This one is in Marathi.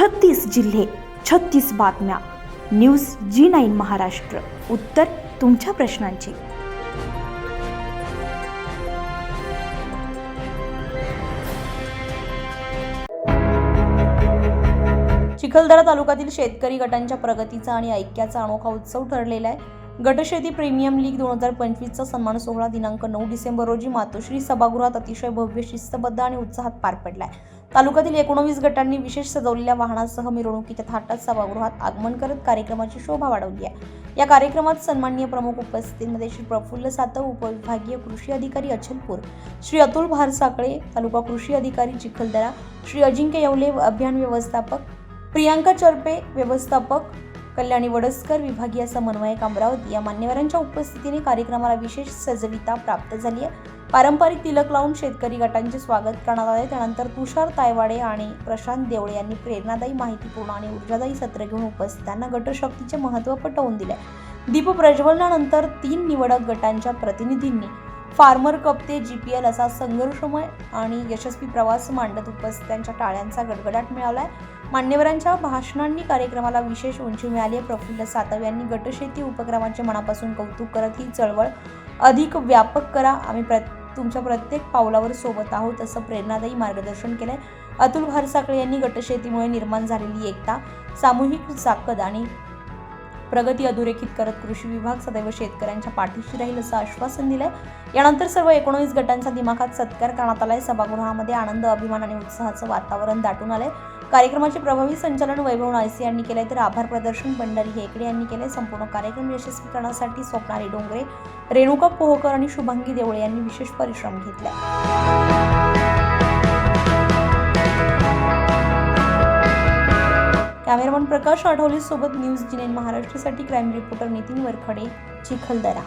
छत्तीस जिल्हे छत्तीस बातम्या. News G nine Maharashtra. उत्तर तुमच्या प्रश्नांची. चिखलदरा तालुक्यातील शेतकरी गटांच्या प्रगतीचा आणि ऐक्याचा अनोखा उत्सव ठरलेला आहे. गटशेती प्रीमियम लीग दोन हजार पंचवीसचा सन्मान सोहळा दिनांक नऊ डिसेंबर रोजी मातोश्री सभागृहात अतिशय भव्य शिस्तबद्ध आणि उत्साहात पार पडला आहे तालुक्यातील एकोणवीस गटांनी विशेष सजवलेल्या वाहनासह मिरवणुकीच्या थाटात सभागृहात आगमन करत कार्यक्रमाची शोभा वाढवली आहे. या कार्यक्रमात सन्माननीय प्रमुख उपस्थितीमध्ये श्री प्रफुल्ल सातव उपविभागीय कृषी अधिकारी अचलपूर श्री अतुल भारसाकळे तालुका कृषी अधिकारी चिखलदरा श्री अजिंक्य येवले अभियान व्यवस्थापक प्रियांका चरपे व्यवस्थापक कल्याणी वडसकर विभागीय समन्वयक अमरावती या मान्यवरांच्या उपस्थितीने कार्यक्रमाला विशेष सजविता प्राप्त झाली आहे. पारंपरिक तिलक लावून शेतकरी गटांचे स्वागत करण्यात आले. त्यानंतर तुषार तायवाडे आणि प्रशांत देवळे यांनी प्रेरणादायी माहितीपूर्ण आणि ऊर्जादायी सत्र घेऊन उपस्थितांना गटशक्तीचे महत्त्व पटवून दिले. दीप प्रज्वलनानंतर तीन निवडक गटांच्या प्रतिनिधींनी फार्मर कप ते जी पी एल असा संघर्षमय आणि यशस्वी प्रवास मांडत उपस्थितांच्या टाळ्यांचा गडगडाट मिळवलाय मान्यवरांच्या भाषणांनी कार्यक्रमाला विशेष उंची मिळाली आहे. प्रफुल्ल सातव यांनी गटशेती उपक्रमाचे मनापासून कौतुक करत ही चळवळ अधिक व्यापक करा. आम्ही प्र तुमच्या प्रत्येक पावलावर सोबत आहोत असं प्रेरणादायी मार्गदर्शन केलंय. अतुल भारसाकळे यांनी गटशेतीमुळे निर्माण झालेली एकता सामूहिक साकद आणि प्रगती अधोरेखित करत कृषी विभाग सदैव शेतकऱ्यांच्या पाठीशी राहील असं आश्वासन दिलंय. यानंतर सर्व एकोणवीस गटांचा दिमाखात सत्कार करण्यात आलाय. सभागृहामध्ये आनंद अभिमान आणि उत्साहाचं वातावरण दाटून आलंय. कार्यक्रमाचे प्रभावी संचालन वैभव नायसे यांनी केले तर आभार प्रदर्शन बंडारी हेकडे यांनी केले संपूर्ण कार्यक्रम यशस्वी करण्यासाठी स्वप्नाली डोंगरे रेणुका पोहकर आणि शुभांगी देवळे यांनी विशेष परिश्रम घेतले कॅमेरामन प्रकाश आठवले सोबत न्यूज जिनेन महाराष्ट्रासाठी क्राईम रिपोर्टर नितीन वरखडे चिखलदरा.